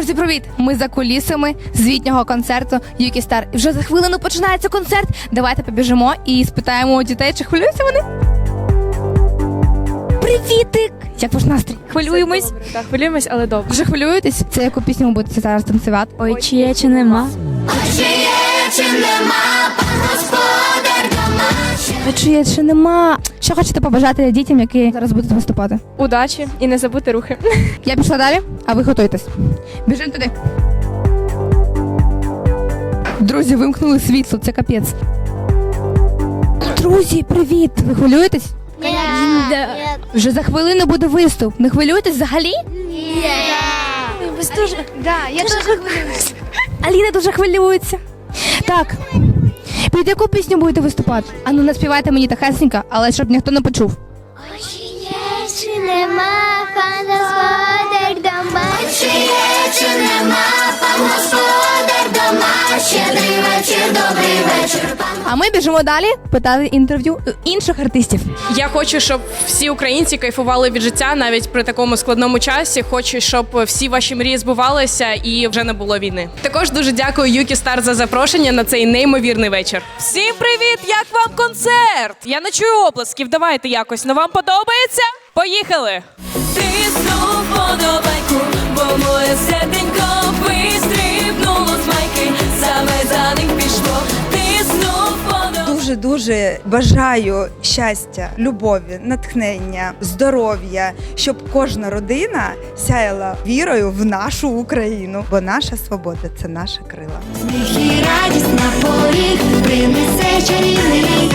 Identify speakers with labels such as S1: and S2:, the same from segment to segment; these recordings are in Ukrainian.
S1: Друзі, привіт! Ми за кулісами звітнього концерту Юкі Стар. І вже за хвилину починається концерт. Давайте побіжимо і спитаємо у дітей, чи хвилюються вони. Привітик! Як ваш настрій? Хвилюємось?
S2: Так, хвилюємось, але добре.
S1: Вже хвилюєтесь? Це яку пісню ви будете зараз танцювати?
S2: Ой, чи є, чи нема?
S1: А чи є, чи нема? Що хочете побажати дітям, які зараз будуть виступати?
S2: Удачі і не забути рухи.
S1: Я пішла далі, а ви готуйтесь. Біжимо туди. Друзі, вимкнули світло, це капець. Друзі, привіт! Ви хвилюєтесь? Вже за хвилину буде виступ. Не хвилюєтесь взагалі? Ви дуже. Да, я дуже хвилююся. Аліна дуже хвилюється. Так. Під яку пісню будете виступати? А ну наспівайте мені тихесенько, але щоб ніхто не почув.
S3: Чи є, чи нема пан господар дома? Чи є, чи нема пан господар дома? Щедрий вечір, добрий вечір, пан
S1: А ми біжимо далі питати інтерв'ю інших артистів.
S4: Я хочу, щоб всі українці кайфували від життя навіть при такому складному часі. Хочу, щоб всі ваші мрії збувалися і вже не було війни. Також дуже дякую Юкі Стар за запрошення на цей неймовірний вечір.
S5: Всім привіт! Як вам концерт? Я не чую оплесків. Давайте якось. Ну вам подобається? Поїхали! Тисну подобайку, бо моє серденько
S6: Дуже бажаю щастя, любові, натхнення, здоров'я, щоб кожна родина сяяла вірою в нашу Україну, бо наша свобода це наша крила.
S3: Сміх і радість на поріг принесе чарівний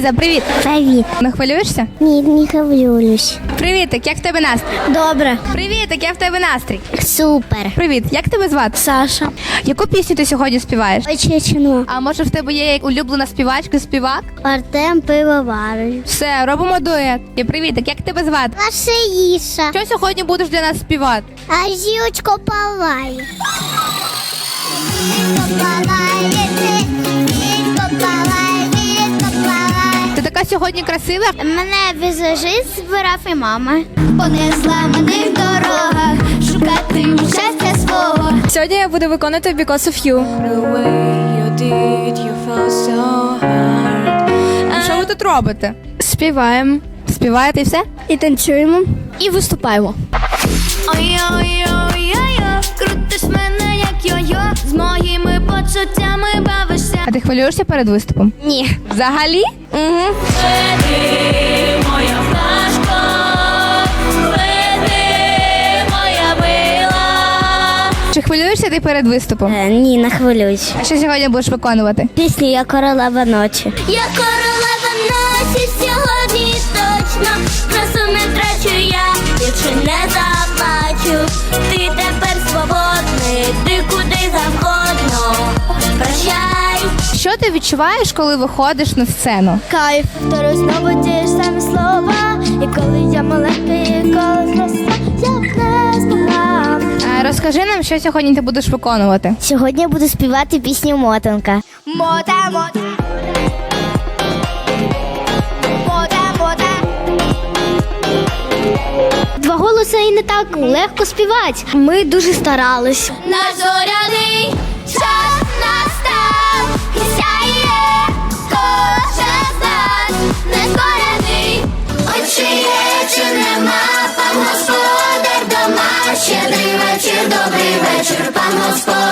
S1: Ліза, привіт!
S3: Привіт.
S1: Не хвилюєшся?
S3: Ні, не хвилююсь.
S1: Привітик, як в тебе настрій?
S3: Добре.
S1: Привітик, як в тебе настрій?
S3: Супер.
S1: Привіт, як тебе звати?
S3: Саша.
S1: Яку пісню ти сьогодні співаєш?
S3: Очечено.
S1: А може в тебе є улюблена співачка, співак?
S3: Артем пивоварий.
S1: Все, робимо дует. І привітик, як тебе звати?
S3: Наша Іша.
S1: Що сьогодні будеш для нас співати?
S3: А зілочко палає. Палає,
S1: сьогодні красива?
S3: Мене візажист збирав і мама. По незламаних дорогах шукати щастя свого.
S2: Сьогодні я буду виконувати Because of You.
S1: Що ви тут робите?
S2: Співаємо
S1: Співаєте і все?
S2: і танцюємо. І виступаємо.
S3: Ой-ой-ой-ой-ой, крутиш мене як йо-йо, з моїми почуттями бавишся.
S1: А ти хвилюєшся перед виступом?
S3: Ні.
S1: Взагалі?
S3: Угу.
S5: моя пташко, лети, моя мила.
S1: Чи хвилюєшся ти перед виступом?
S3: Е, ні, не хвилююсь.
S1: А що сьогодні будеш виконувати?
S3: Пісню Я королева ночі. Я королева ночі сьогодні точно. Красу не втрачу я, більше не заплачу. Ти
S1: відчуваєш, коли виходиш на сцену?
S3: Кайф, второй знову ті ж самі слова. І коли я маленька, і коли зросла, я б не змогла.
S1: А, розкажи нам, що сьогодні ти будеш виконувати.
S3: Сьогодні я буду співати пісню Мотанка. Мота, мота. Мота, мота. Два голоси і не так легко співати. Ми дуже старались. Наш зоряний вечір, добрий вечір, пан господар дома.